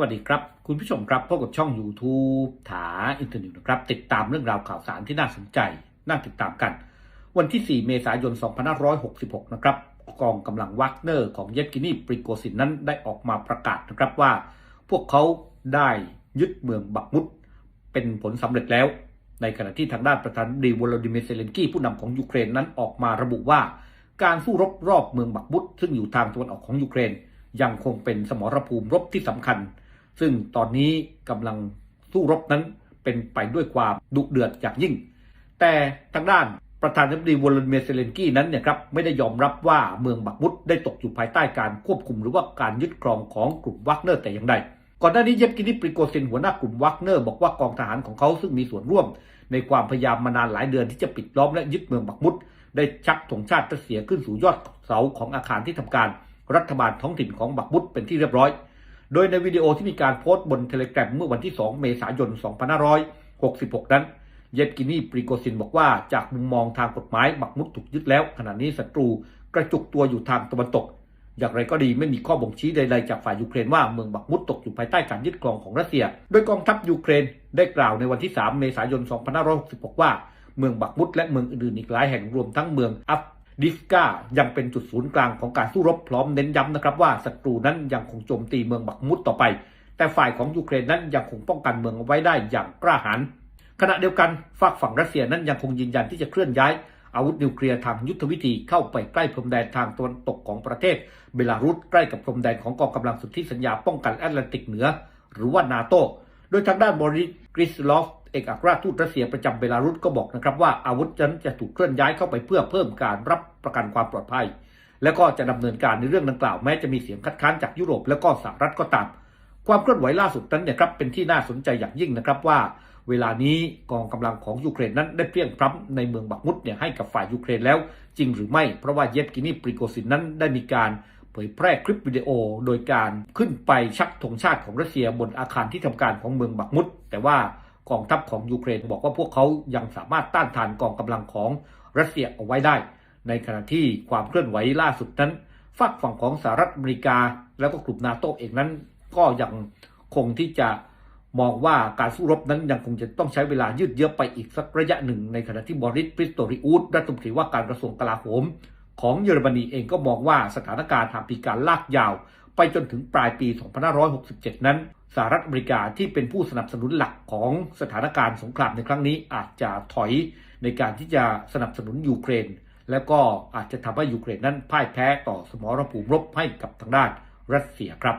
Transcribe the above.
วัสดีครับ คุณผู้ชมครับพบกับช่อง YouTube ถาอินเทอร์เน็ตนะครับ ติดตามเรื่องราวข่าวสารที่น่าสนใจ น่าติดตามกัน วันที่ 4 เมษายน 2566 นะครับ กองกำลังวักเนอร์ของเยฟกินีปริโกซินนั้นได้ออกมาประกาศนะครับว่า พวกเขาได้ยึดเมืองบักมุดเป็นผลสำเร็จแล้ว ในขณะที่ทางด้านประธานดีวลดิเมเซเลนกี้ผู้นำของยูเครนนั้นออกมาระบุว่า การสู้รบรอบเมืองบักมุดซึ่งอยู่ทางตะวันออกของยูเครน ยังคงเป็นสมรภูมิรบที่สำคัญ ซึ่งตอนนี้กำลังสู้รบนั้นเป็นไปด้วยความดุเดือดอย่างยิ่ง แต่ทางด้านประธานาธิบดีวลาดิเมียร์เซเลนกี้นั้นเนี่ยครับไม่ได้ยอมรับว่าเมืองบักมุดได้ตกอยู่ภายใต้การควบคุมหรือว่าการยึดครองของกลุ่มวักเนอร์แต่อย่างใดก่อนหน้านี้เยฟกินีปริโกเซนหัวหน้ากลุ่มวักเนอร์บอกว่ากองทหารของเขาซึ่งมีส่วนร่วม ในความพยายามมานานหลายเดือนที่จะปิดล้อมและยึดเมืองบักมุด ได้ชักธงชาติรัสเซียขึ้นสู่ยอดเสาของอาคารที่ทำการรัฐบาลท้องถิ่นของบักมุดเป็นที่เรียบร้อย โดยในวิดีโอที่มีการโพสต์บนเทเล gram เมื่อวันที่ 2 เมษายน 2566 นั้น เยฟกินีปริโกซินบอกว่าจากมุมมองทางกฎหมายบักมุดถูกยึดแล้ว ขณะนี้ศัตรูกระจุกตัวอยู่ทางตะวันตก อย่างไรก็ดีไม่มีข้อบ่งชี้ใดๆจากฝ่ายยูเครนว่าเมืองบักมุดตกอยู่ภายใต้การยึดครองของรัสเซีย โดยกองทัพยูเครนได้กล่าวในวันที่ 3 เมษายน 2566 ว่าเมืองบักมุดและเมืองอื่นๆอีกหลายแห่งรวมทั้งเมืองอัฟ ดิฟกายังเป็นจุดศูนย์กลางของการสู้รบพร้อมเน้นย้ำนะครับว่าศัตรูนั้นยังคงโจมตีเมืองบักมุดต่อไป แต่ฝ่ายของยูเครนนั้นยังคงป้องกันเมืองเอาไว้ได้อย่างกล้าหาญขณะเดียวกันฝากฝั่งรัสเซียนั้นยังคงยืนยันที่จะเคลื่อนย้าย อาวุธนิวเคลียร์ทางยุทธวิธีเข้าไปใกล้พรมแดนทางตะวันตกของประเทศ เบลารุสใกล้กับพรมแดนของกองกำลังสนธิสัญญาป้องกันแอตแลนติกเหนือ หรือว่านาโตโดยทางด้านบริสกริสลอฟ เอกอัครราชทูตรัสเซียประจำเบลารุสก็บอกนะครับว่าอาวุธนั้นจะถูกเคลื่อนย้ายเข้าไปเพื่อเพิ่มการรับประกันความปลอดภัย และก็จะดำเนินการในเรื่องดังกล่าวแม้จะมีเสียงคัดค้านจากยุโรปและก็สหรัฐก็ตาม ความเคลื่อนไหวล่าสุดนั้นเนี่ยครับเป็นที่น่าสนใจอย่างยิ่งนะครับว่า เวลานี้กองกำลังของยูเครนนั้นได้เพียงพร้ำในเมืองบักมุดเนี่ยให้กับฝ่ายยูเครนแล้วจริงหรือไม่เพราะว่าเยฟกินีปริโกซินนั้นได้มีการเผยแพร่คลิปวิดีโอโดยการขึ้นไปชักธงชาติของรัสเซียบนอาคารที่ทำการของเมืองบักมุดแต่ว่า กองทัพของยูเครน บอกว่าพวกเขายังสามารถต้านทานกองกำลังของรัสเซียเอาไว้ได้ ในขณะที่ความเคลื่อนไหวล่าสุดนั้นฝากฝั่งของสหรัฐอเมริกา แล้วก็กลุ่มนาโตเองนั้น ก็ยังคงที่จะมองว่าการสู้รบนั้นยังคงจะต้องใช้เวลายืดเยื้อไปอีกสักระยะหนึ่ง ในขณะที่บอริสปริสโตริอูสรัฐมนตรีว่าการกระทรวงกลาโหม ของเยอรมนีเองก็มองว่าสถานการณ์หากมีการลากยาว ไปจนถึงปลายปี 2567 นั้นสหรัฐอเมริกาที่เป็นผู้สนับสนุนหลักของสถานการณ์สงครามในครั้งนี้อาจจะถอยในการที่จะสนับสนุนยูเครน และก็อาจจะทำให้ยูเครนนั้นพ่ายแพ้ต่อสมรภูมิรบให้กับทางด้านรัสเซียครับ